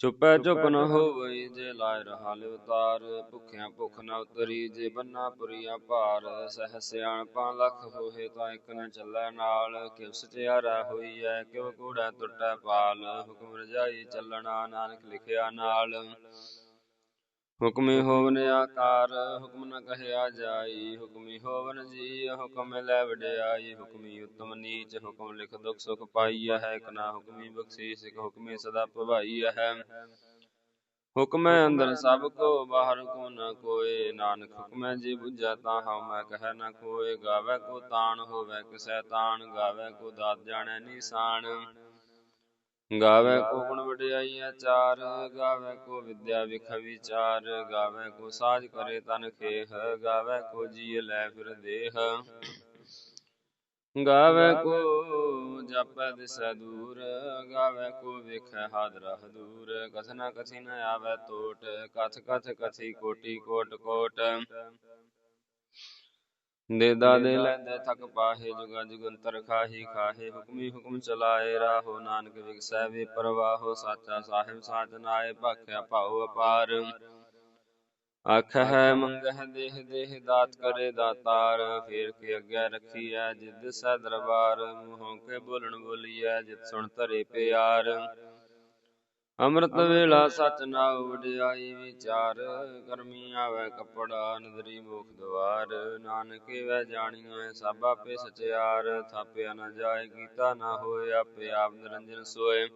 ਚੁਪੈ ਚੁਪ ਨ ਹੋਵਈ ਜੇ ਲਾਇ ਰਹਾ ਲਿਵਤਾਰ ਭੁਖਿਆ ਭੁਖ ਨ ਉਤਰੀ ਜੇ ਬੰਨਾ ਪੁਰੀਆ ਭਾਰ ਸਹਿ ਸਿਆਣਪਾਂ ਲੱਖ ਹੋਏ ਤਾਂ ਇਕ ਨ ਚੱਲੈ ਨਾਲ ਕਿਵ ਸਚਿਆਰਾ ਹੋਈਐ ਕਿਵ ਕੂੜਾ ਟੁੱਟੈ ਪਾਲ ਹੁਕਮ ਰਜਾਈ ਚੱਲਣਾ ਨਾਨਕ ਲਿਖਿਆ ਨਾਲ। ਹੁਕਮੀ ਹੋਵਨ ਆਕਾਰ, ਹੁਕਮ ਨ ਕਹਿਆ ਜਾਈ। ਹੁਕਮੀ ਹੋਵਨ ਜੀ ਹੁਕਮ ਲੈ ਵਡਿਆਈ। ਹੁਕਮੀ ਉਤਮ ਨੀਚ, ਹੁਕਮ ਲਿਖ ਦੁਖ ਸੁਖ ਪਾਈਐ ਹੈ ਇਕ ਹੁਕਮੀ ਬਖਸ਼ੀਸ ਹੁਕਮੀ ਸਦਾ ਭਵਾਈਐ ਹੈ। ਹੁਕਮੈ ਅੰਦਰ ਸਭ ਕੋ, ਬਾਹਰ ਕੋ ਨ ਕੋਏ। ਨਾਨਕ ਹੁਕਮੈ ਜੀ ਬੁਝੈ ਤਾਂ ਹਉ ਮੈਂ ਕਹਿ ਨ ਕੋਏ। ਗਾਵੇ ਕੋ ਤਾਣ, ਹੋਵੇ ਕਿਸੈ ਤਾਣ। ਗਾਵੇ ਕੋ ਦਾਤ ਜਾਣੈ ਨੀਸਾਨ। ਗਾਵੇ ਕੋ ਗੁਣ ਵਡਿਆਈ ਆਚਾਰ ਗਾਵੇ ਕੋ ਵਿਦਿਆ ਵਿਖ ਵਿਚਾਰ ਗਾਵੇ ਕੋ ਸਾਜ ਕਰੇ ਤਨ ਖੇਹ ਗਾਵੇ ਕੋ ਜੀ ਲੈ ਫਿਰ ਦੇਹ। ਗਾਵੇ ਕੋ ਜਪੈ ਦਿਸੈ ਦੂਰ ਗਾਵੇ ਕੋ ਵੇਖੈ ਹਾਦਰਾ ਹਦੂਰ ਕਥਨਾ ਕਥੀ ਨ ਆਵੇ ਟੋਟ ਕਥ ਕਥ ਕਥੀ ਕੋਟੀ ਕੋਟ ਕੋਟ। ਦੇ ਦਾਦੇ ਲੈਂਦੇ ਥਕ ਪਾਹੇ ਜੁਗਾ ਜੁਗੰਤਰ ਖਾਹੀ ਖਾਹੇ ਹੁਕਮੀ ਹੁਕਮ ਚਲਾਏ ਰਾਹੋ ਨਾਨਕ ਵਿਗਸੈ ਵੇ ਪਰਵਾਹੋ ਸਾਚਾ ਸਾਹਿਬ ਸਾਚ ਨਾਏ ਭਾਖਿਆ ਭਾਉ ਅਪਾਰ। ਆਖ ਹੈ ਮੰਗਹਿ ਦੇਹ ਦੇਹ ਦਾਤ ਕਰੇ ਦਾਤਾਰ ਫੇਰ ਕੇ ਅੱਗੇ ਰੱਖੀਐ ਜਿਦ ਸੈ ਦਰਬਾਰ ਮੂੰਹੋਂ ਕੇ ਬੋਲਣ ਬੋਲੀਐ ਜਿਤ ਸੁਣ ਧਰੇ ਪਿਆਰ। ਅੰਮ੍ਰਿਤ ਵੇਲਾ ਸਚ ਨਾਉ ਵਡਿਆਈ ਵਿਚਾਰ ਕਰਮੀ ਆਵੇ ਕਪੜਾ ਨਦਰੀ ਮੁਖ ਦਵਾਰ। ਨਾਨਕ ਵੈ ਜਾਣੀਐ ਸਭ ਆਪੇ ਸਚਿਆਰ। ਥਾਪਿਆ ਨ ਜਾਏ ਕੀਤਾ ਨਾ ਹੋਏ ਆਪੇ ਆਪ ਨਿਰੰਜਨ ਸੋਏ।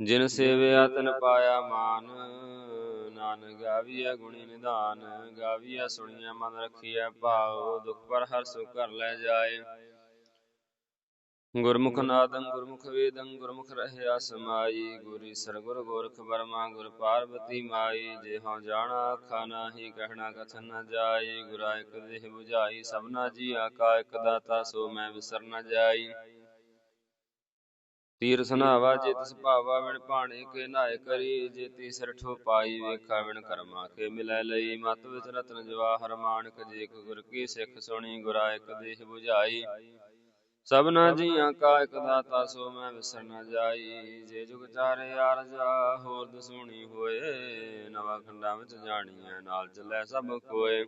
ਜਿਨ ਸੇਵਿਆ ਤਨ ਪਾਇਆ ਮਾਨ। ਨਾਨਕ ਗਾਵੀਐ ਗੁਣੀ ਨਿਧਾਨ। ਗਾਵੀਐ ਸੁਣੀਐ ਮਨ ਰਖੀਐ ਭਾਉ। ਦੁਖ ਪਰ ਹਰ ਸੁਖ ਕਰ ਲੈ ਜਾਏ। ਗੁਰਮੁਖ ਨਾਦੰ, ਗੁਰਮੁਖ ਵੇਦੰ, ਗੁਰਮੁਖ ਰਹਿਆ ਸਮਾਈ। ਗੁਰੀ ਸਰਗੁਰ ਗੋਰਖ ਬਰਮਾ ਗੁਰ ਪਾਰਬਤੀ ਮਾਈ। ਜੇ ਹਉ ਜਾਣਾ ਆਖਾ ਨਾਹੀ, ਕਹਿਣਾ ਕਥਨ ਨ ਜਾਈ। ਗੁਰਾ ਇਕ ਦੇਹ 부ਝਾਈ ਸਭਨਾ ਜੀ ਆਕਾ ਇਕ ਦਾਤਾ, ਸੋ ਮੈਂ ਵਿਸਰ ਨ ਜਾਈ। ਤੀਰ ਸਨਾਵਾ, ਜੇ ਤਿਸ ਭਾਵਾ ਵਿਣ ਭਾਣੇ ਕੇ ਨਾਇ ਕਰੀ। ਜੇ ਤੀ ਸਿਰ ਠੋ ਪਾਈ ਵੇਖਾ ਵਿਣ ਕਰਮਾ ਕੇ ਮਿਲੈ ਲਈ। ਮਤ ਵਿਚ ਰਤਨ ਜਵਾਹਰ ਮਾਨਕ, ਜੇ ਗੁਰ ਕੀ ਸਿੱਖ ਸੁਣੀ, ਗੁਰਾ ਇਕ ਦੇਹ 부ਝਾਈ ਸਭਨਾ ਜੀਆਂ ਕਾ ਇਕ ਦਾਤਾ ਸੋ ਮੈਂ ਵਿਸਰ ਨ ਜਾਈ। ਜੇ ਜੁਗ ਚਾਰੇ ਅਰਜਾ ਹੋਰ ਦਸੂਣੀ ਹੋਏ। ਨਵਾ ਖੰਡਾਂ ਵਿੱਚ ਜਾਣੀਐ ਨਾਲ ਚੱਲੈ ਸਭ ਕੋਏ।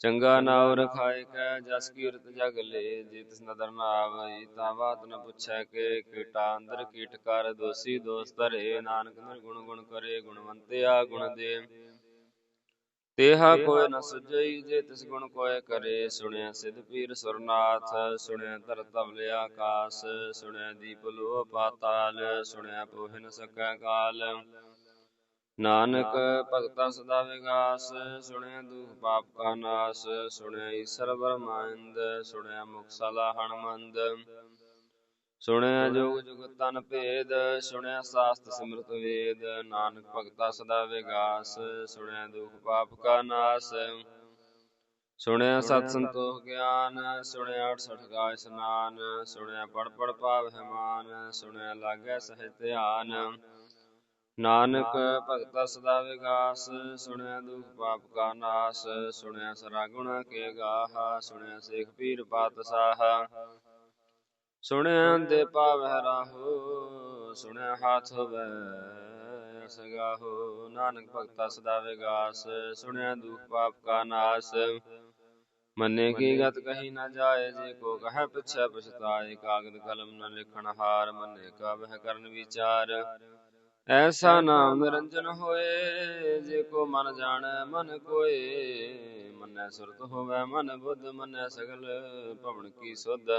ਚੰਗਾ ਨਾਉ ਰਖਾਇ ਕੈ ਜਸ ਕੀਰਤ ਜਗ ਲੇ। ਜੇ ਤਿਸ ਨਦਰ ਨਾ ਆਵਈ ਤਾਂ ਬਾਤ ਨ ਪੁੱਛੈ ਕੇ। ਕੀਟਾ ਅੰਦਰ ਕੀਟ ਕਰ ਦੋਸੀ ਦੋਸ ਧਰੇ। ਨਾਨਕ ਨਿਰਗੁਣ ਗੁਣ ਕਰੇ ਗੁਣਵੰਤਿਆ ਗੁਣ ਦੇ। ਤੇਹਾ ਕੋਇ ਨ ਸੁਝਈ ਜੇ ਤਿਸ ਗੁਣ ਕੋਇ ਕਰੇ ਸੁਣਿਆ ਸਿਧ ਪੀਰ ਸੁਰਨਾਥ ਸੁਣਿਆ ਧਰ ਤਵਲ ਆਕਾਸ ਸੁਣਿਆ ਦੀਪ ਲੋ ਪਾਤਾਲ ਸੁਣਿਆ ਪੋਹਿ ਨ ਸਕੈ ਕਾਲ। ਨਾਨਕ ਭਗਤਾ ਸਦਾ ਵਿਗਾਸ ਸੁਣਿਆ ਦੁਖ ਪਾਪ ਕਾ ਨਾਸ ਸੁਣਿਆ ਈਸ਼ਰ ਬਰਮਾਇੰਦ ਸੁਣਿਆ ਮੁਖ ਸਲਾ ਹਣਮੰਦ ਸੁਣਿਆ ਜੋਗ ਜੁਗ ਤਨ ਭੇਦ ਸੁਣਿਆ ਸਾਸਤ ਸਿਮਰਤ ਵੇਦ ਨਾਨਕ ਭਗਤਾ ਸਦਾ ਵਿਗਾਸ ਸੁਣਿਆ ਦੁਖ ਪਾਪ ਕਾ ਨਾਸ ਸੁਣਿਆ ਸਤ ਸੰਤੋਖ ਗਿਆਨ ਸੁਣਿਆ 68 ਕਾ ਇਸਨਾਨ ਸੁਣਿਆ ਪੜ ਪੜ ਪਾਵਹਿ ਮਾਨ ਸੁਣਿਆ ਲਾਗੈ ਸਹਿ ਧਿਆਨ ਨਾਨਕ ਭਗਤਾ ਸਦਾ ਵਿਗਾਸ ਸੁਣਿਆ ਦੁਖ ਪਾਪ ਕਾ ਨਾਸ ਸੁਣਿਆ ਸਰਾ ਗੁਣ ਕੇ ਗਾਹਾ ਸੁਣਿਆ ਸੇਖ ਪੀਰ ਪਾਤਸ਼ਾਹ ਸੁਣਿਆ ਦੇ ਪਾਵਹਿ ਰਾਹੋ ਸੁਣਿਆ ਹਾਥ ਹੋਵੇ ਸਗਾਹੋ ਨਾਨਕ ਭਗਤਾ ਸਦਾ ਵਿਗਾਸ ਸੁਣਿਆ ਦੁਖ ਪਾਪ ਕਾ ਨਾਸ। ਮੰਨੇ ਕੀ ਗਤ ਕਹੀ ਨਾ ਜਾਏ ਜੇ ਕੋ ਕਹੈ ਪਿਛੈ ਪਛਤਾਏ ਕਾਗਦ ਕਲਮ ਨ ਲਿਖਣ ਹਾਰ ਮੰਨੇ ਕਾ ਵਹਿ ਕਰਨ ਵਿਚਾਰ। ਐਸਾ ਨਾਮ ਨਿਰੰਜਨ ਹੋਏ ਜੇ ਕੋ ਮਨ ਜਾਣੈ ਮਨ ਕੋਏ। ਮੰਨੈ ਸੁਰਤ ਹੋਵੇ ਮਨ ਬੁੱਧ ਮੰਨੈ ਸਗਲ ਭਵਨ ਕੀ ਸੁਧ।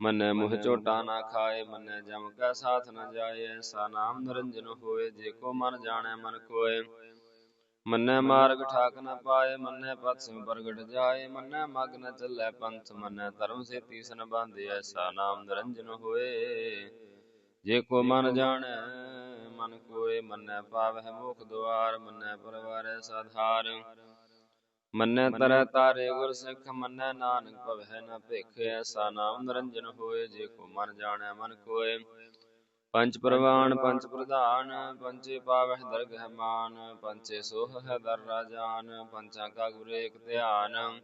ਮੰਨੈ ਮੁਹ ਝੋਟਾ ਨਾ ਖਾਏ ਮੰਨੈ ਜਮ ਕੈ ਸਾਥ ਨ ਜਾਏ ਐਸਾ ਨਾਮ ਨਿਰੰਜਨ ਹੋਏ ਜੇ ਕੋ ਮਨ ਜਾਣੈ ਮਨ ਕੋਏ ਮੰਨੈ ਮਾਰਗ ਠਾਕ ਨ ਪਾਏ ਮੰਨੈ ਪਥ ਸਿਮ ਪ੍ਰਗਟ ਜਾਏ ਮੰਨੈ ਮਗ ਨ ਚੱਲੈ ਪੰਥ ਮੰਨੈ ਧਰਮ ਸੇ ਤੀਸਨ ਬਾਂਧੇ ਐਸਾ ਨਾਮ ਨਿਰੰਜਨ ਹੋਏ। ਜੇ ਕੋ ਮਨ ਜਾਣੈ ਮਨ ਕੋਏ ਮੰਨੈ ਪਾਵਹਿ ਮੁਖ ਦੁਆਰ ਮੰਨੈ ਪਰਵਾਰੈ ਸਾਧਾਰ। ਮੰਨੈ ਤਰੈ ਤਾਰੇ ਗੁਰ ਸਿੱਖ ਮੰਨੈ ਨਾਨਕ ਭਵੈ ਨ ਭੇਖ ਐਸਾ ਨਾਮ ਨਿਰੰਜਨ ਹੋਏ ਜੇ ਕੋ ਮਨ ਜਾਣੈ ਮਨ ਕੋਏ। ਪੰਜ ਪ੍ਰਵਾਨ ਪੰਜ ਪ੍ਰਧਾਨ ਪੰਚੇ ਪਾਵਹਿ ਦਰਗਹਿ ਮਾਨ ਪੰਚੇ ਸੋਹ ਹੈ ਦਰ ਰਾਜਾਨ ਪੰਚਾਂ ਕਾ ਗੁਰ ਏਕ ਧਿਆਨ।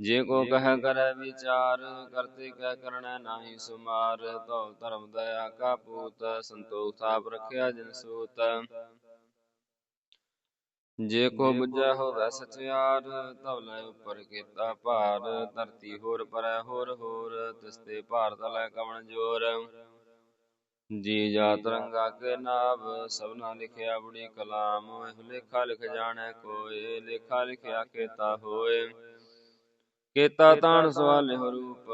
ਜੇ ਕੋ ਕਹਿ ਕਰੈ ਵਿਚਾਰ ਕਰਤੇ ਕਹਿ ਕਰਣੈ ਨਾਹੀ ਸੁਮਾਰ। ਤਉ ਧਰਮ ਦਇਆ ਕਾ ਪੂਤ ਸੰਤੋਖ ਥਾਪ ਰਖਿਆ ਜਿਨ ਸੂਤ। ਜੇ ਕੋ ਬੁਝੈ ਹੋਵੈ ਸਚਿਆਰ ਤਵ ਲੈ ਉਪਰ ਕੀਤਾ ਭਾਰ। ਧਰਤੀ ਹੋਰ ਪਰੈ ਹੋਰ ਹੋਰ ਤਿਸਤੇ ਭਾਰ ਤਲੈ ਕਵਣ ਜੋਰ। ਜੀ ਜਾਤ ਰੰਗਾ ਕੇ ਨਾਭ ਸਭਨਾ ਲਿਖਿਆ ਬੜੀ ਕਲਾਮ। ਇਹ ਲੇਖਾ ਲਿਖ ਜਾਣੈ ਕੋਏ ਲੇਖਾ ਲਿਖਿਆ ਕੇਤਾ ਹੋਏ। ਕੀਤਾ ਤਾਣ ਸਵਾਲੇ ਰੂਪ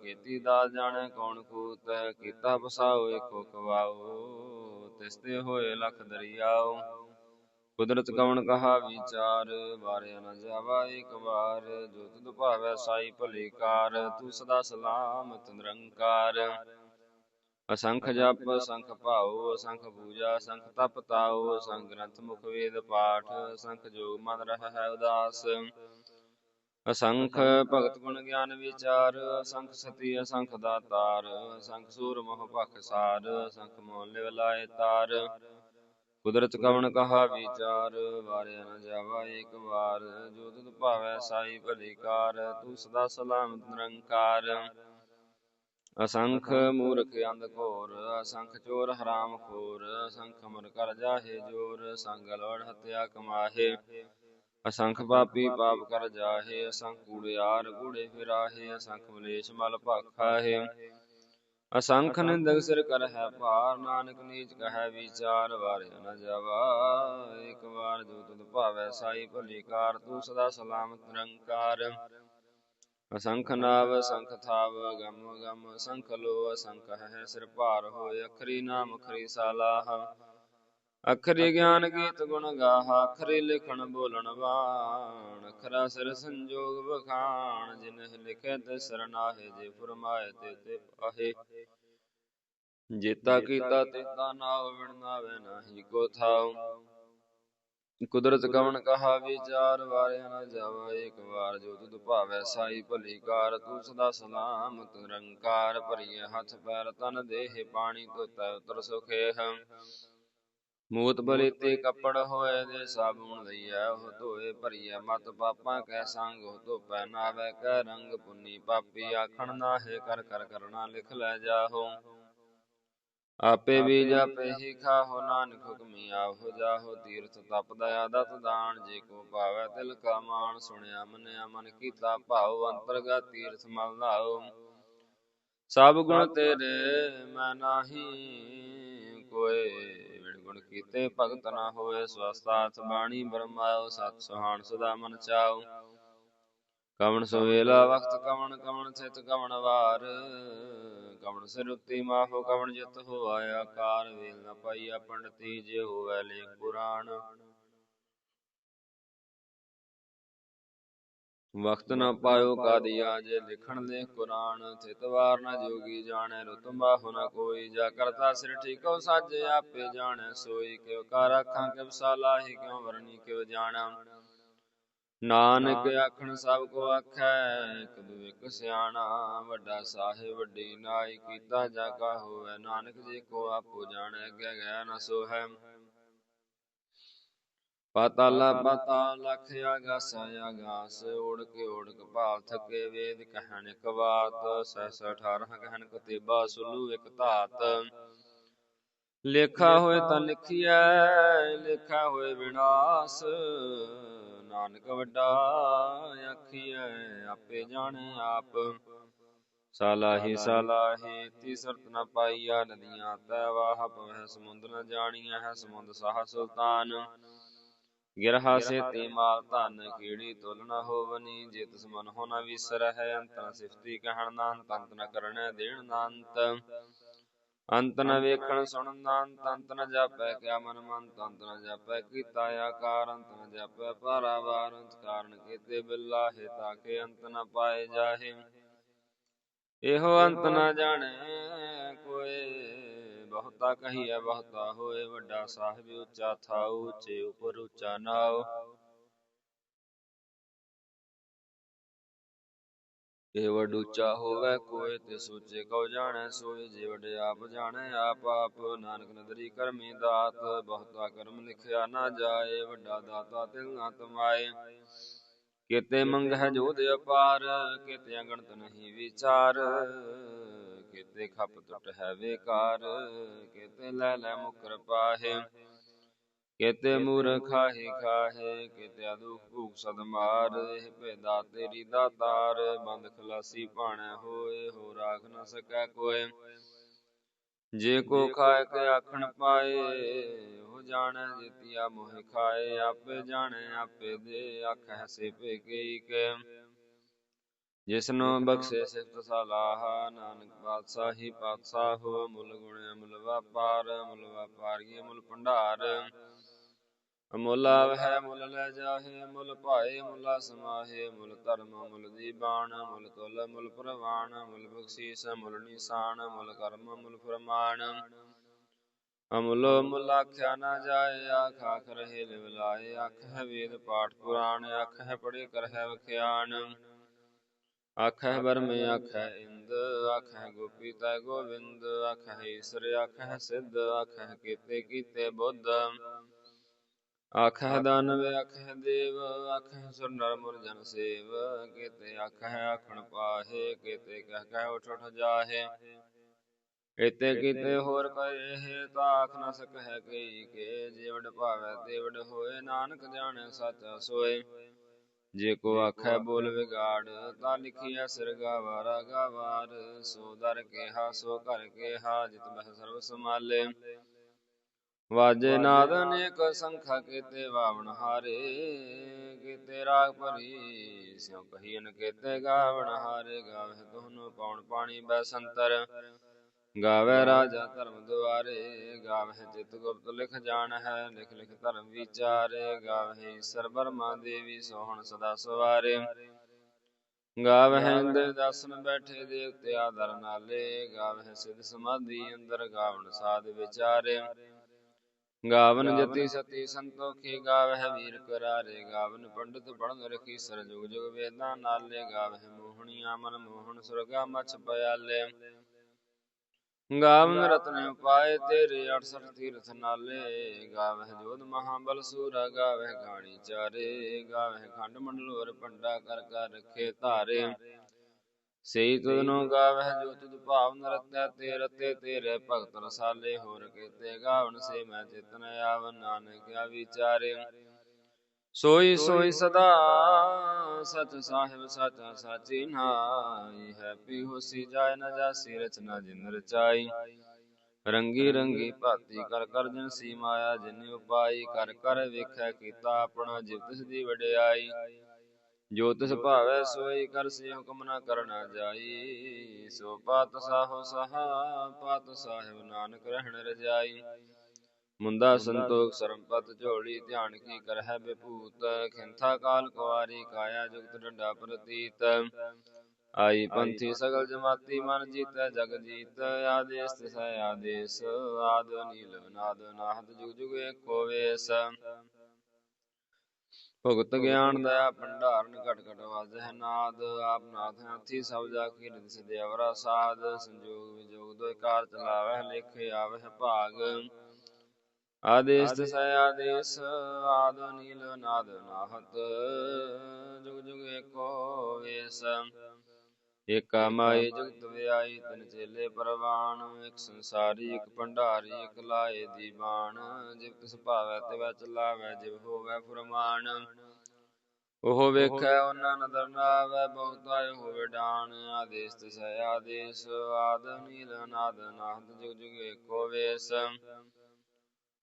ਕੀਤੀ ਦਾਸ ਜਾਣੈ ਕੌਣ ਕੂਤ ਕੀਤਾ ਬਸਾਓ ਏਕੋ ਕਵਾਓ ਤਿਸਤੇ ਹੋਏ ਲਖ ਦਰਿਆਓ। ਕੁਦਰਤ ਕਵਣ ਕਹਾ ਵਿਚਾਰ, ਵਾਰਿਆ ਨਾ ਜਾਵਾ ਇੱਕ ਵਾਰ। ਜੋ ਤੁਧ ਭਾਵੈ ਸਾਈ ਭਲੇ ਕਾਰ, ਤੂੰ ਸਦਾ ਸਲਾਮਤ ਨਿਰੰਕਾਰ ਅਸੰਖ ਜਪ, ਅਸੰਖ ਭਾਉ, ਅਸੰਖ ਪੂਜਾ ਸੰਖ ਤਪ ਤਾਉ ਸੰਖ ਗ੍ਰੰਥ ਮੁਖ ਵੇਦ ਪਾਠ ਸੰਖ ਜੋਗ ਮਨ ਰਹਿ ਹੈ ਉਦਾਸ। ਅਸੰਖ ਭਗਤ ਗੁਣ ਗਿਆਨ ਵਿਚਾਰ, ਅਸੰਖ ਸਤੀ, ਅਸੰਖ ਦਾਤਾਰ, ਅਸੰਖ ਸੂਰ ਮੋਹ ਭਖ ਸਾਰ, ਅਸੰਖ ਮੋਹ ਲਿਵ ਤਾਰ। ਕੁਦਰਤ ਕਵਣ ਕਹਾ ਵਿਚਾਰ, ਵਾਰਿਆ ਨ ਜਾਵਾ ਏਕ ਵਾਰ। ਜੋ ਤੁਧ ਭਾਵੈ ਸਾਈ ਭਲੀ ਤੂੰ ਸਦਾ ਸਲਾਮਤ ਨਿਰੰਕਾਰ। ਅਸੰਖ ਮੂਰਖ ਅੰਧ ਘੋਰ, ਅਸੰਖ ਚੋਰ ਹਰਾਮ ਖੋਰ, ਅਸੰਖ ਮਰ ਕਰ ਜਾਹੇ ਜੋਰ, ਸੰਗ ਲੋੜ ਹਤਿਆ ਕਮਾਹੇ। ਅਸੰਖ ਪਾਪੀ ਪਾਪ ਕਰ ਜਾਹੇ, ਅਸੰਖ ਕੂੜਿਆਰ ਕੂੜੇ ਫਿਰਾਹੇ, ਅਸੰਖ ਮਲੇਸ਼ ਮਲ ਭਾਖਾਹੇ। ਅਸੰਖ ਨਿੰਦਕ ਸਿਰ ਕਰ ਹੈ ਭਾਰ ਨਾਨਕ ਨੀਚ ਕਹੈ ਵਿਚਾਰ ਵਾਰਿਆ ਨ ਜਾਵਾ। ਇੱਕ ਵਾਰ ਜੋ ਤੁਧ ਭਾਵੈ ਸਾਈ ਭਲੀ ਕਾਰ ਤੂੰ ਸਦਾ ਸਲਾਮਤ ਨਿਰੰਕਾਰ। ਅਸੰਖ ਨਾਵ ਅਸੰਖ ਥਾਵ ਗਮ ਗਮ ਅਸੰਖ ਲੋ ਅਸੰਖ ਹੈ ਸਿਰ ਭਾਰ ਹੋਏ ਅਖਰੀ ਨਾਮ ਅਖਰੀ ਸਾਲਾਹ। ਅਖਰੀ ਗਿਆਨ ਗੀਤ ਗੁਣ ਗਾਹ, ਅਖਰੀ ਲਿਖਣ ਬੋਲਣ ਬਾਣ, ਅਖਰਾ ਸਿਰ ਸੰਜੋਗ ਬਖਾਣ ਜਿਨ ਲਿਖੇ ਤੇ ਸਰਨਾਹੇ ਜੇ ਫਰਮਾਏ ਤੇ ਤੇ ਪਾਹੇ ਜੇਤਾ ਕੀਤਾ ਤੇਤਾ ਨਾਉ ਵਿਣਨਾਵੇ ਨਾਹੀ ਕੋ ਥਾਉ। ਕੁਦਰਤ ਕਵਣ ਕਹਾ, ਵਿਚਾਰ ਵਾਰਿਆ ਨਾ ਜਾਵਾ, ਏਕ ਵਾਰ ਜੋ ਤੁਧ ਭਾਵੈ ਸਾਈ ਭਲੀ ਕਾਰ ਤੂੰ ਸਦਾ ਸਲਾਮਤ ਨਿਰੰਕਾਰ ਭਰੀਏ ਹੱਥ ਪੈਰ ਤਨ ਦੇਹ, ਪਾਣੀ ਧੋਤੈ, ਉਤਰ ਸੁਖੇਹ ਮੂਤ ਬਲੀ ਤੇ ਕੱਪੜ ਹੋਏ ਦੇ ਸਾਬੂਨ ਲਈਐ ਉਹ ਧੋਏ ਭਰੀਐ ਮਤ ਪਾਪਾਂ ਕੈ ਸੰਗ ਉਹ ਧੋਪੈ ਨਾਵੇ ਕੈ ਰੰਗ ਪੁੰਨੀ ਪਾਪੀ ਆਖਣ ਨਾਹੇ ਕਰ ਕਰ ਕਰਣਾ ਲਿਖ ਲੈ ਜਾਹੋ। ਆਪੇ ਵੀ ਜਾਪੇ ਹੀ ਖਾਹੋ ਨਾਨਕ ਹੁਕਮੀ ਆਹੋ ਜਾਹੋ ਤੀਰਥ ਤਪ ਦਇਆ ਦਤ ਦਾਨ ਜੇ ਕੋ ਭਾਵੈ ਤਿਲ ਕਾ ਮਾਨ ਸੁਣਿਆ ਮੰਨਿਆ ਮਨ ਕੀਤਾ ਭਾਉ ਅੰਤਰਗਤ ਤੀਰਥ ਮਲ ਲਾਓ ਸਭ ਗੁਣ ਤੇਰੇ ਮੈਂ ਨਾਹੀ ਕੋਏ ਗੁਣ ਕੀਤੇ, ਭਗਤ ਨਾ ਹੋਏ ਸਵਸਤਾਥ ਬਾਣੀ ਬਰਮਾਇਓ ਸਤ ਸੁਹਾਣ ਸਦਾ ਮਨ ਚਾਓ। ਕਵਣ ਸੁਵੇਲਾ ਵਕਤ ਕਵਣ ਕਵਣ ਥਿਤ ਕਵਣ ਵਾਰ। ਕਵਣ ਸਿਰ ਮਾਹੋ, ਕਵਣ ਜਿਤ ਹੋ ਆਇਆ ਕਾਰ ਵੇਲ ਨ ਪਾਈਆ ਪੰਡਤੀ, ਜੇ ਹੋਵੇ ਲੇਖ ਪੁਰਾਣ। ਵਕਤ ਨ ਪਾਇਓ ਕਾਦੀਆ ਜੇ ਲਿਖਣ ਲੈ ਕੁਰਾਨ ਥਿਤਵਾਰ ਨ ਜੋਗੀ ਜਾਣੈ ਰੁਤ ਬਾਹੁ ਕੋਈ, ਜਾ ਕਰਤਾ ਸਿਰ ਠੀਕੋ ਸਾਜੇ ਆਪੇ ਜਾਣੈ, ਸੋਈ ਕਿਉ ਕਰ ਅੱਖਾਂ ਕਿਵ ਸਾਲਾਹੀ ਕਿਉ ਵਰਣੀ, ਕਿਉ ਜਾਣਾ। ਨਾਨਕ ਆਖਣ ਸਭ ਕੋ ਆਖੈ ਇਕ ਦੂ ਸਿਆਣਾ, ਵੱਡਾ ਸਾਹਿਬ ਵੱਡੀ ਨਾਈ ਕੀਤਾ, ਜਾ ਕਾ ਹੋਵੇ ਨਾਨਕ, ਜੀ ਕੋ ਆਪੋ ਜਾਣੈ, ਅੱਗੇ ਗਿਆ ਨ ਸੋਹੈ। ਪਾਤਾਲਾ ਪਾਤਾਲ ਲਖ ਆਗਾਸ ਆਗਾਸ ਓੜ ਕੇ ਓੜ ਕਪਾਲ ਥਕੇ ਵੇਦ ਕਹਿਣ ਇਕ ਬਾਤ ਸਹਸ 18 ਕਹਿਣ ਕਤੇਬਾ ਸੁਲੂ ਇਕ ਧਾਤ। ਲੇਖਾ ਹੋਏ ਤਾਂ ਲਿਖੀਐ, ਲੇਖਾ ਹੋਏ ਵਿਨਾਸ਼, ਨਾਨਕ ਵੱਡਾ ਆਖੀਐ, ਆਪੇ ਜਾਣੇ ਆਪ। ਸਾਲਾਹੀ ਸਾਲਾਹੀ ਤੀਸਰਤ ਨ ਪਾਈਆ ਨਦੀਆਂ, ਤੈ ਵਾਹ ਪਵਹਿ ਸਮੁੰਦਰ ਨ ਜਾਣੀਐ, ਹੈ ਸਮੁੰਦ ਸਾਹ ਸੁਲਤਾਨ। ਗਿਰਹਾ ਸੇ ਤੇ ਮਾਲ ਧਨ ਕੀੜੀ ਤੁਲ ਨ ਹੋਵਨੀ? ਜੇ ਤਿਸ ਮਨ ਹੋ ਨ ਵਿਸਰਹਿ ਅੰਤਨ ਸਿਫਤੀ ਕਹਿਣ ਨਾ ਅੰਤ ਨ ਕਰਣੈ ਦੇਣ ਨਾ ਅੰਤ ਅੰਤ ਨ ਵੇਖਣ ਸੁਣਨ ਦਾ ਅੰਤ ਨ ਜਾਪੈ ਕਿਆ ਮਨ ਮੰਤ ਅੰਤ ਨ ਜਾਪੈ ਕੀਤਾ ਆਕਾਰ ਅੰਤ ਨ ਜਾਪੈ ਪਾਰਾਵਾਰ ਅੰਤ ਕਾਰਨ ਕੀਤੇ ਬਿਲਾਹੇ ਤਾਕੇ ਅੰਤ ਨ ਪਾਏ ਜਾਹੇ। ਇਹੋ ਅੰਤ ਨ ਜਾਣੈ ਕੋਏ ਬਹੁਤਾ ਕਹੀਐ, ਬਹੁਤਾ ਹੋਏ ਵੱਡਾ ਸਾਹਿਬ, ਉੱਚਾ ਥਾਉ, ਉੱਚੇ ਉਪਰ ਉੱਚਾ ਨਾਉ। ਜੇ ਵਡ ਉੱਚਾ ਹੋਵੇ ਕੋਏ ਤੇ ਸੋਚੇ ਕਉ ਜਾਣੈ, ਸੋਏ ਜੇ ਵਡ ਆਪ ਜਾਣੈ, ਆਪ ਆਪ ਨਾਨਕ ਨਦਰੀ ਕਰਮੀ ਦਾਤ। ਬਹੁਤਾ ਕਰਮ ਲਿਖਿਆ ਨਾ ਜਾਏ, ਵੱਡਾ ਦਾਤਾ ਤਿਲ ਨਾ ਤਮਾਏ। ਕਿਤੇ ਮੰਗ ਹੈ ਜੋ ਦੇ ਅਪਾਰ, ਕਿਤੇ ਅਗਣਤ ਨਹੀਂ ਵਿਚਾਰ। ਕਿਤੇ ਖਪ ਟੁੱਟ ਹੈ ਵੇਕਾਰ ਕਿਤੇ ਲੈ ਲੈ ਮੁਕਰ ਪਾਹੇ, ਕਿਤੇ ਮੂਰ ਖਾਹੀ ਖਾਹੇ, ਕਿਤੇ ਅਦੁਖ ਭੂਖ ਸਦ ਮਾਰ, ਇਹ ਭੇਦਾ ਤੇਰੀ ਦਾਤਾਰ ਬੰਦ ਖਲਾਸੀ ਭਾਣੈ ਹੋਏ ਹੋ ਰਾਖ ਨਾ ਸਕੈ ਕੋਏ। ਜੇ ਕੋ ਖਾਇ ਕੇ ਆਖਣ ਪਾਏ, ਉਹ ਜਾਣੈ ਜਿਤਿਆ ਮੋਹਿ ਖਾਏ, ਆਪੇ ਜਾਣੈ ਆਪੇ ਦੇ ਆਖੈ ਸੇ ਭੇ ਕਈ ਕੇ। ਜਿਸਨੂੰ ਬਖਸ਼ੇ ਸਿਫਤ ਸਲਾਹ ਨਾਨਕ ਪਾਤਸ਼ਾਹੀ ਪਾਤਸ਼ਾਹੋ ਮੁੱਲ ਗੁਣ ਅਮੁੱਲ ਵਪਾਰ ਮੁੱਲ ਵਪਾਰੀਏ ਮੁੱਲ ਭੰਡਾਰ। ਅਮੁੱਲ ਆਵਹਿ ਮੁੱਲ ਲੈ ਜਾਹੇ ਮੁੱਲ ਭਾਏ ਮੁੱਲਾ ਸਮਾਹੇ ਮੁੱਲ ਧਰਮ ਮੁੱਲ ਦੀਬਾਨ ਮੁੱਲ ਤੁਲ ਮੁੱਲ ਪ੍ਰਵਾਨ ਮੁੱਲ ਬਖਸ਼ੀਸ ਮੁੱਲ ਨਿਸ਼ਾਨ ਮੁੱਲ ਕਰਮ ਮੁੱਲ ਫਰਮਾਨ। ਅਮੁੱਲ ਮੁੱਲ ਆਖਿਆ ਨਾ ਜਾਏ ਆਖ ਆਖ ਰਹੇ ਲਿਵਲਾਏ ਆਖ ਹੈ ਵੇਦ ਪਾਠ ਪੁਰਾਣ ਆਖ ਹੈ ਪੜੇ ਕਰ ਹੈ ਵਖਿਆਨ। ਆਖੈ ਬਰਮੇ ਆਖੈ ਇੰਦ ਆਖੈ ਗੋਪੀ ਤੈ ਗੋਵਿੰਦ ਆਖੈ ਈਸਰ ਆਖੈ ਸਿੱਧ ਆਖੈ ਕੀਤੇ ਕੀਤੇ ਬੁੱਧ। ਆਖੈ ਦਾਨਵ ਆਖੈ ਦੇਵ ਆਖੈ ਸੁਰ ਨਰ ਮੁਰ ਜਨ ਸੇਵ। ਕੀਤੇ ਆਖੈ ਆਖਣ ਪਾਹੇ, ਕੀਤੇ ਕਹਿ ਕਹਿ ਉਠ ਉਠ ਜਾਹੇ। ਇਤੇ ਕੀਤੇ ਹੋਰ ਕਹੇ, ਤਾਂ ਆਖ ਨ ਸਕੈ ਕਈ ਕੇ। ਜਿਵੜ ਭਾਵੈ ਤੇਵੜ ਹੋਏ, ਨਾਨਕ ਜਾਣੈ ਸਚ ਸੋਏ। ਜੇ ਕੋ ਆਖੈ ਬੋਲ ਵਿਗਾੜ ਤਾਂ ਲਿਖਿਆ ਸਿਰ ਗਾਵਾਰਾ ਗਾਵਾਰ ਸੋ ਦਰ ਕੇਹਾ ਸੋ ਘਰ ਕੇਹਾ ਜਿਤ ਬਹਿ ਸਰਬ ਸਮਾਲੇ ਵਾਜੇ ਨਾਦ ਅਨੇਕ ਸੰਖਾ ਕੀਤੇ ਵਾਵਣ ਹਾਰੇ ਕੀਤੇ ਰਾਗ ਭਰੀ ਸਿਉ ਕਹੀਨ ਕੀਤੇ ਗਾਵਣ ਹਾਰੇ ਗਾਵੇ ਤੋਹਨੋ ਪੌਣ ਪਾਣੀ ਬੈ ਸੰਤਰ। ਗਾਵੇ ਰਾਜਾ ਧਰਮ ਦੁਆਰੇ ਗਾਵੇ ਚਿਤ ਗੁਪਤ ਲਿਖ ਜਾਣ ਹੈ ਲਿਖ ਲਿਖ ਧਰਮ ਵਿਚਾਰੇ ਗਾਵੇ ਈਸ਼ਰ ਬਰਮਾ ਦੇਵੀ ਸੋਹਣ ਸਦਾ ਸਵਾਰੇ। ਗਾਵੇ ਇੰਦਰ ਦਸਨ ਬੈਠੇ ਦੇਵਤੇ ਆਦਰ ਨਾਲੇ ਗਾਵੇ ਸਿਧ ਸਮਾਧੀ ਅੰਦਰ ਗਾਵਣ ਸਾਧ ਵਿਚਾਰੇ। ਗਾਵਨ ਜਤੀ ਸਤੀ ਸੰਤੋਖੀ, ਗਾਵਹਿ ਵੀਰ ਕਰਾਰੇ, ਗਾਵਨ ਪੰਡਿਤ ਪੜਨ ਰਖੀ ਸਰ ਜੁਗ ਜੁਗ ਵੇਦਾਂ ਨਾਲੇ, ਗਾਵਹਿ ਮੋਹਣੀਆਂ ਮਨ ਮੋਹਣ ਸੁਰਗਾ ਮਛ ਪਿਆਲੇ। ਗਾਵਨ ਰਤਨ ਉਪਾਏ ਤੇਰੇ 68 ਤੀਰਥ ਨਾਲੇ। ਗਾਵਹਿ ਜੋਧ ਮਹਾਬਲ ਸੂਰਾ ਗਾਵਹਿ ਗਾਣੀ ਚਾਰੇ। ਗਾਵਹਿ ਖੰਡ ਮੰਡਲ ਵਰ ਪੰਡਾ ਕਰ ਕਰ ਰਖੇ ਧਾਰੇ। ਸਈ ਤੁਧਨੋ ਗਾਵਹਿ ਜੋ ਤੁਧ ਭਾਵ ਨਰਤੈ ਤੇ ਰਤੇ ਤੇਰੇ ਭਗਤ ਰਸਾਲੇ। ਹੋਰ ਕੀਤੇ ਗਾਵਨ ਸੇ ਮੈਂ ਚਿਤਨ ਆਵ ਨਾਨਕ ਆ ਵਿਚਾਰੇ ਸੋਈ ਸੋਈ ਸਦਾ ਸਚ ਸਾਹਿਬ ਸਾਚਾ ਸਾਚੀ ਨਾਈ ਹੈ ਪੀ ਹੋਸੀ ਜਾਏ ਨ ਜਾਸੀ ਰਚਨਾ ਜਿਨ ਰਚਾਈ। ਰੰਗੀ ਰੰਗੀ ਭਾਤੀ ਕਰ ਕਰ ਜਨ ਸੀ ਮਾਇਆ ਜਿਨ ਉਪਾਈ ਕਰ ਕਰ ਵੇਖੈ ਕੀਤਾ ਆਪਣਾ ਜਿਵ ਤਿਸ ਦੀ ਵਡਿਆਈ। ਜੋ ਤਿਸ ਭਾਵੈ ਸੋਈ ਕਰ ਸੇ ਹੁਕਮ ਨਾ ਕਰਨਾ ਜਾਈ। ਸੋ ਪਾਤ ਸਾਹੋ ਸਹਾ ਪਾਤ ਸਾਹਿਬ ਨਾਨਕ ਰਹਿਣ ਰਜਾਈ। ਮੁੰਦਾ ਸੰਤੋਖ ਸਰਮਪਤ ਝੋਲੀ ਧਿਆਨ ਕੀ ਕਰਹਿ ਬਿਭੂਤ ਖਿੰਥਾ ਕਾਲ ਕੁਵਾਰੀ ਕਾਇਆ ਜੁਗਤ ਡੰਡਾ ਪ੍ਰਤੀਤ। ਆਈ ਪੰਥੀ ਸਗਲ ਜਮਾਤੀ ਮਨ ਜੀਤੈ ਜਗ ਜੀਤ ਆਦੇਸ ਤਿਸੈ ਆਦੇਸ ਆਦ ਨੀਲ ਨਾਦ ਨਾਹਦ ਜੁਗ ਜੁਗ ਏਕੋ ਵੇਸ। ਭਗਤ ਗਿਆਨ ਦਇਆ ਭੰਡਾਰਨ ਘਟ ਘਟ ਵਾਜਹਿ ਨਾਦ ਆਪ ਨਾਥ ਹਾਥੀ ਸਭ ਜਾ ਕੀ ਰਿਦ ਸਿਦੇ ਅਵਰਾ ਸਾਧ ਸੰਜੋਗ ਵਿਜੋਗ ਦੋਇ ਕਾਰ ਚਲਾਵਹਿ ਲਿਖ ਆਵਹਿ ਭਾਗ। ਆਦੇਸ ਤਸੈ ਆਦੇਸ ਆਦ ਨੀਲ ਨਾਦ ਨਾਹਤ ਜੁਗ ਜੁਗ ਏਕੋ ਵੇਸ। ਏਕਾ ਮਾਈ ਜਗਤ ਵਿਆਈ ਤਨ ਚੇਲੇ ਪਰਵਾਨ ਇੱਕ ਸੰਸਾਰੀ ਇੱਕ ਭੰਡਾਰੀ ਇੱਕ ਲਾਏ ਦੀਵਾਨ। ਜਿਵ ਤਿਸ ਭਾਵੈ ਤਿਵੈ ਚਲਾਵੈ ਜਿਵ ਹੋਵੈ ਫਰਮਾਨ। ਉਹ ਵੇਖੈ ਉਹਨਾਂ ਨਦਰ ਨਾਵੈ ਬਹੁਤਾ ਹੋਵੇ ਡਾਨ ਆਦੇਸ ਤਿਸੈ ਆਦੇਸ ਆਦ ਨੀਲ ਨਾਦ ਨਾਦ ਜੁਗ ਜੁਗ ਏਕੋ ਵੇਸ।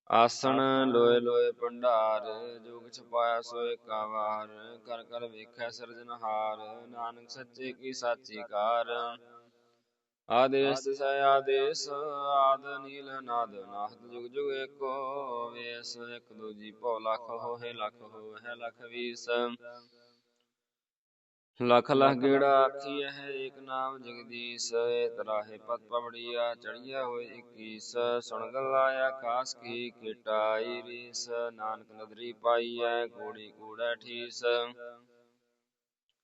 ਆਸਣ ਲੋਏ ਲੋਏ ਭੰਡਾਰ ਜੋਗ ਛਪਾਇਆ ਸੋ ਏਕਾ ਵਾਰ ਕਰ ਕਰ ਵੇਖੈ ਸਿਰਜਨਹਾਰ ਨਾਨਕ ਸੱਚੇ ਕੀ ਸਾਚੀ ਕਾਰ। ਆਦੇਸ ਸੈ ਆਦੇਸ ਆਦ ਨੀਲ ਨਾਦ ਨਾਹਤ ਜੁਗ ਜੁਗ ਏਕੋ ਵੇਸ ਇਕ ਦੂਜੀ ਭਉ ਲਖ ਹੋਏ ਲਖ ਹੋਏ ਲਖ ਵੀਸ। ਲਖ ਲਖ ਗੇੜਾ ਆਖੀ ਹੈ ਏਕ ਨਾਮ ਜਗਦੀਸ਼ ਤਰਾਹੇ ਪਤ ਪਵੜੀਆ ਚੜੀਆ ਹੋਏ 21 ਸੁਣ ਗੱਲਾ ਆਕਾਸ ਕੀ ਕਿਟਾਈ ਰੀਸ ਨਾਨਕ ਨਦਰੀ ਪਾਈਐ ਕੋੜੀ ਕੂੜਾ ਠੀਸ।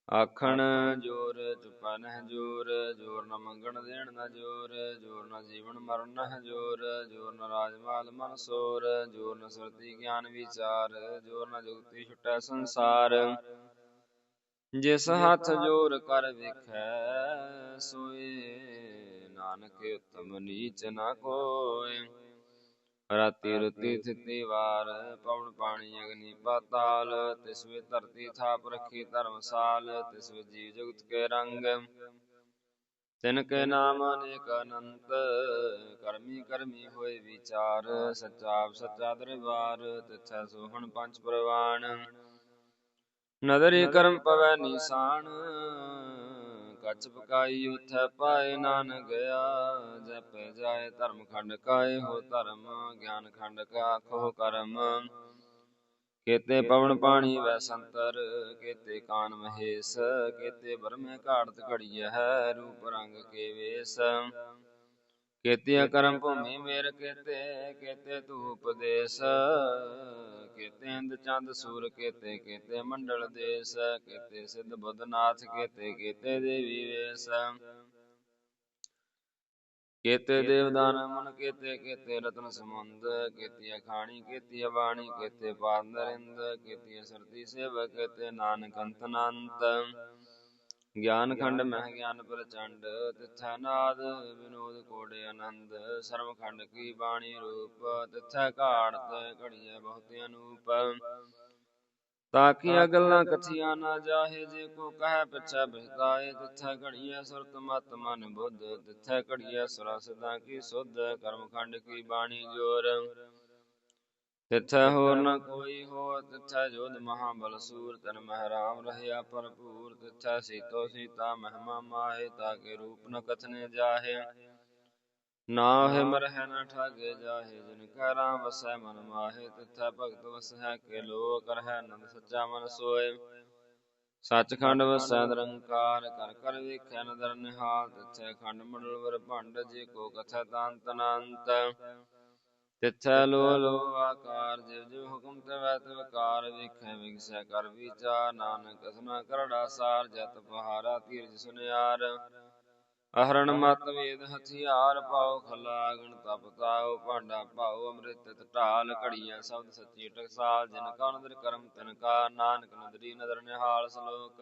ਆਖਣ ਜੋਰ ਚੁਪਾ ਨਹਿ ਜੋਰ ਜੋਰ ਨ ਮੰਗਣ ਦੇਣ ਨ ਜੋਰ ਜੋਰ ਨ ਜੀਵਨ ਮਰਨ ਨਹਿ ਜੋਰ ਜੋਰ ਨ ਰਾਜਮਾਲ ਮਨ ਸੋਰ ਜੋਰ ਨ ਸੁਰਤੀ ਗਿਆਨ ਵਿਚਾਰ ਜੋਰ ਨ ਜੁਗਤੀ ਛੁਟੈ ਸੰਸਾਰ। ਜਿਸ ਹੱਥ ਜੋਰ ਕਰ ਵੇਖੈ ਸੋਏ ਨਾਨਕ ਉਤਮ ਨੀਚ ਨ ਕੋਇ ਰਾਤੀ ਰੁਤੀ ਥਿਤੀ ਵਾਰ ਪਵਨ ਪਾਣੀ ਅਗਨੀ ਪਾਤਾਲ ਤਿਸ ਵੇ ਧਰਤੀ ਥਾਪ ਰੱਖੀ ਧਰਮਸਾਲ ਤਿਸ ਵੇ ਜੀਵ ਜਗਤ ਕੇ ਰੰਗ। ਤਿਨ ਕੇ ਨਾਮ ਅਨੇਕ ਅਨੰਤ ਕਰਮੀ ਕਰਮੀ ਹੋਏ ਵਿਚਾਰ ਸੱਚਾ ਸੱਚਾ ਦਰਬਾਰ ਤਿਥੈ ਸੋਹਣ ਪੰਜ ਪ੍ਰਵਾਨ ਨਦਰੀ ਕਰਮ ਪਵੈ ਨੀਸਾਨ। ਕੱਚ ਪਕਾਈ ਉਥੈ ਪਾਏ ਨਾਨਕ ਗਿਆ ਜਪ ਜਾਏ ਧਰਮ ਖੰਡ ਕਾਏ ਹੋ ਧਰਮ ਗਿਆਨ ਖੰਡ ਕਾ ਖੋ ਕਰਮ। ਕੇਤੇ ਪਵਨ ਪਾਣੀ ਵੈ ਸੰਤਰ ਕੇਤੇ ਕਾਨ ਮਹੇਸ਼ ਕੇਤੇ ਬਰਮੇ ਘਾੜਤ ਘੜੀਐ ਹੈ ਰੂਪ ਰੰਗ ਕੇ ਵੇਸ। ਕੇਤੇ ਕਰਮ ਭੂਮੀ ਮੇਰ ਕੇਤੇ ਕੇਤੇ ਤੂ ਉਪਦੇਸ਼ ਕੇਤੇ ਇੰਦ ਚੰਦ ਸੂਰ ਕੇਤੇ ਕੇਤੇ ਮੰਡਲ ਦੇਸ ਕੇਤੇ ਸਿੱਧ ਬੁੱਧ ਨਾਥ ਕੇਤੇ ਕੇਤੇ ਦੇਵੀ ਵੇਸ। ਕੇਤੇ ਦੇਵਦਾਨ ਮਨ ਕੇਤੇ ਕੇਤੇ ਰਤਨ ਸਮੁੰਦ ਕੇਤੀ ਅਖਾਣੀ ਕੇਤੀ ਬਾਣੀ ਕੇਤੇ ਪਾਦ ਨਰਿੰਦ ਕੇਤੀ ਸਰਤੀ ਸੇਵਕ ਕੇਤੇ ਨਾਨਕ ਅੰਤ ਅਨੰਤ। ਗਿਆਨ ਖੰਡ ਮਹਿ ਗਿਆਨ ਪ੍ਰਚੰਡ ਤਿਥੈ ਨਾਦ ਵਿਨੋਦ ਕੋੜੇ ਆਨੰਦ ਸਰਮ ਖੰਡ ਕੀ ਬਾਣੀ ਰੂਪ ਤਿਥੈ ਘਾੜਤ ਘੜੀਐ ਬਹੁਤ ਅਨੂਪ। ਤਾਕੀਆਂ ਗੱਲਾਂ ਕਥੀਆਂ ਨਾ ਜਾਹੇ ਜੇ ਕੋ ਕਹੈ ਪਿਛੈ ਬਹਿਤਾਏ ਤਿਥੈ ਘੜੀਐ ਸੁਰਤ ਮਤ ਮਨ ਬੁੱਧ ਤਿਥੈ ਘੜੀਐ ਸੁਰਾ ਸਦਾ ਕੀ ਸੁਧ ਕਰਮ ਖੰਡ ਕੀ ਬਾਣੀ ਜੋਰ। ਤਿਥੈ ਹੋਰ ਨ ਕੋਈ ਹੋ ਤਿਥੈ ਜੋਧ ਮਹਾਬਲ ਸੂਰ ਤਨ ਮਹਿ ਰਾਮ ਰਹਿਆ ਭਰਪੂਰ। ਤਿਥੈ ਸੀਤੋ ਸੀਤਾ ਮਹਿਮਾ ਮਾਹੇ ਤਾਕੇ ਰੂਪ ਨ ਕਥਨੇ ਜਾਹੇ। ਨਾ ਹੈ ਮਰਹਿ ਨ ਠਾਗੇ ਜਾਹੇ ਜਿਨ ਕੈ ਰਾਮ ਵਸੈ ਮਨ ਮਾਹੇ। ਤਿਥੈ ਭਗਤ ਵਸੈ ਕੇ ਲੋ ਕਰਹਿ ਆਨੰਦ ਸੱਚਾ ਮਨ ਸੋਏ। ਸੱਚਖੰਡ ਵਸੈ ਨਿਰੰਕਾਰ ਕਰ ਕਰ ਵੇਖੈ ਨਦਰ ਨਿਹਾਲ। ਤਿਥੈ ਖੰਡ ਮੰਡਲ ਵਰ ਭੰਡ ਜੇ ਕੋ ਕਥੈ ਤਾਂਤ ਅਨੰਤ ਤਿਥੈ ਲੋ ਲੋ ਆਕਾਰ, ਜਿਵ ਜਿਵ ਹੁਕਮ ਤੇ ਵੈ ਕਾਰ, ਵੇਖੈ ਵਿਗਸੈ ਕਰ ਵਿਚਾਰ ਨਾਨਕ ਅਸਨਾ ਕਰੜਾ ਸਾਰ, ਜਤ ਪਹਾਰਾ ਧੀਰਜ ਸੁਨਿਆਰ। ਅਹਰਣ ਮਤ ਵੇਦ ਹਥਿਆਰ, ਪਾਉ ਖਲਾ ਤਪ ਤਾਉ, ਭਾਂਡਾ ਪਾਉ ਅੰਮ੍ਰਿਤ ਢਾਲ ਘੜੀਆਂ ਸ਼ਬਦ ਸੱਚੀ ਟਕਸਾਲ, ਜਿਨ ਕਾ ਨਦਰ ਕਰਮ ਤਿਨ ਕਾ, ਨਾਨਕ ਨਦਰੀ ਨਦਰ ਨਿਹਾਲ ਸ਼ਲੋਕ।